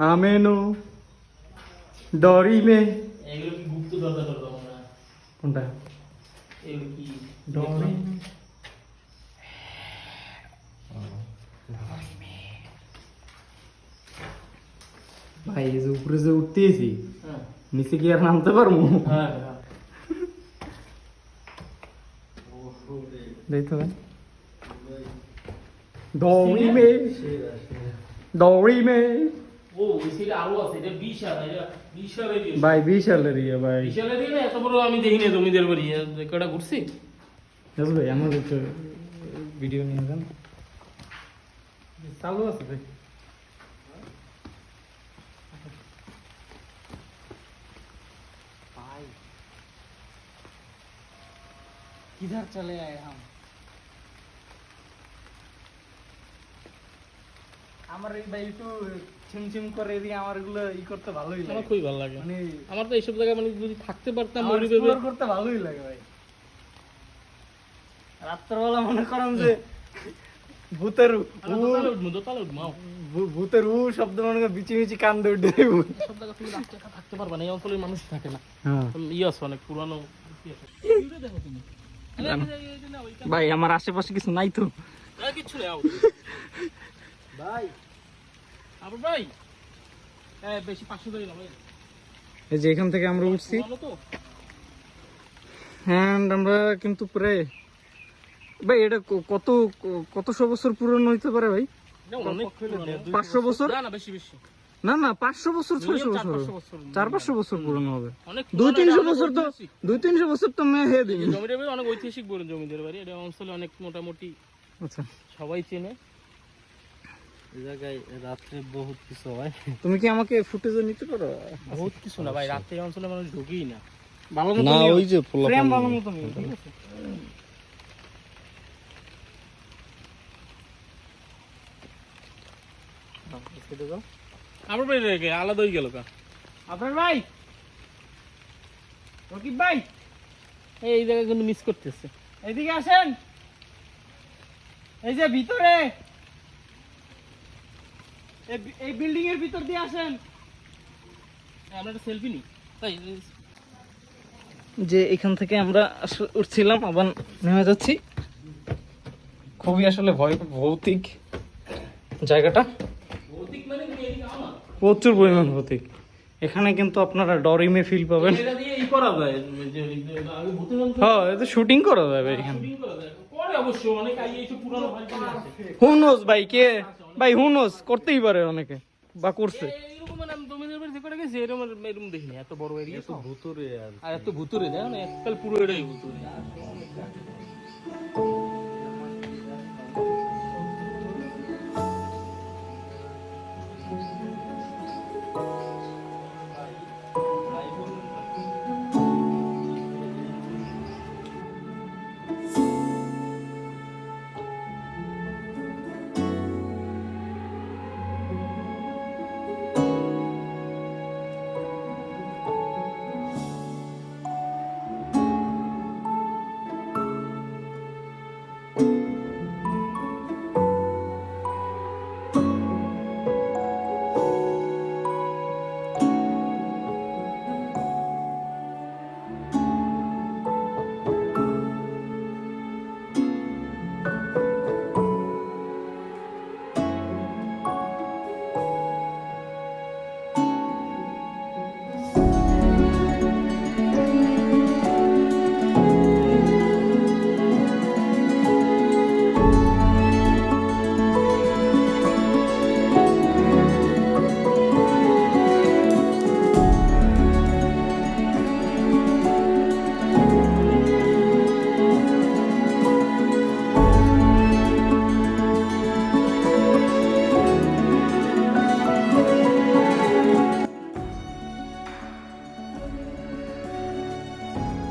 নামেনো ডরিমে। এগুলো কি গুপ্ত দরজা মনে হয়? কোনটা? এগুলো কি? ডরিমে। ভাই এই যে উপরে যে উঠতেছি হ্যাঁ। নিচে কি আর নামতে পারব? হ্যাঁ হ্যাঁ। দেখতে ভাই ডরিমে। ডরিমে ও ওই সাইডে আরো আছে এটা বিশাল এটা বিশাল এরিয়া ভাই বিশালের ইয়ে ভাই বিশাল এরিয়া না এত বড় আমি দেখিনি জমিদের বাড়ি কটা ঘুরছি জাস ভাই আমাদের তো ভিডিও নিয়ে যান চালু আছে ভাই भाई किधर चले आए हम আমার এই ভাই একটু ছিমছিম করে এদিকে আমার এগুলো ই করতে ভালোই আমার খুবই ভালো লাগে। মানে আমার তো এইসব জায়গায় মানে যদি থাকতে পারতাম করতে ভালোই লাগে ভাই। রাত্রবেলা মনে করেন যে ভূতের উ ভূতের শব্দ মনে করে বিচি বিচি কান থাকতে পারবা না এই অঞ্চলের মানুষ থাকে না। হ্যাঁ। ইয়ে আছে অনেক পুরানো ভাই আমার আশেপাশে কিছু নাই তো। কিচ্ছু নেই ভাই আবার ভাই। হ্যাঁ বেশি পাঁচশো ধরে ভাই এই যে এখান থেকে আমরা উঠছি। অ্যান্ড আমরা কিন্তু প্রায় ভাই এটা কত কতশো বছর পুরনো হইতে পারে ভাই। পাঁচশো বছর? না না বেশি বেশি। না না পাঁচশো বছর ছয়শো চার বছর পাঁচশো হবে। বছর। চার পাঁচশো বছর পুরনো হবে। দুই তিনশো বছর তো দুই তিনশো বছর তো মেয়ে হে দিন বাড়ি অনেক ঐতিহাসিক বড় জমিদের বাড়ি। এটা অঞ্চলে অনেক মোটামুটি আচ্ছা। সবাই চেনে। জায়গায় রাত্রে বহুত কিছু হয়। তুমি কি আমাকে ফুটেজে নিতে পারো? বহুত কিছু না ভাই রাতে অঞ্চলে মানুষ ঢুকেই না। ভালো মতো না ওই যে ফ্রেম ভালো মতো ঠিক আছে? দাও, এই side এ দাও। আমার বাড়ি রেখে আলাদা হয়ে গেল কা। আপনার ভাই! রকিব ভাই! এই এই জায়গায় কিন্তু মিস করতেছে। এদিকে আসেন। এই যে ভিতরে! এই বিল্ডিং এর ভিতর দিয়ে আসেন। আমরা একটা সেলফি নিই। তাই যে এখান থেকে আমরা উঠছিলাম আবার নেমে যাচ্ছি। খুবই আসলে ভয় ভৌতিক জায়গাটা। মানে আমার প্রচুর পরিমাণ ভৌতিক। এখানে কিন্তু আপনারা ডরিমে ফিল পাবেন। এটা হ্যাঁ এতে শুটিং করা যাবে এখানে। শুটিং করা যায়। পরে অবশ্য অনেক আগে এইসব পুরানো ফাইল আছে। হুনোস ভাই কে ভাই হুনোস করতেই পারে অনেকে বা করছে। মানে আমি জমিদের বাড়ি থেকে গেছি এরকম এরকম দেখিনি এত বড় এরিয়া তো। ভুতুরে আর এত ভুতুরে দেখ না? এককাল পুরো এটাই ভুতুরে।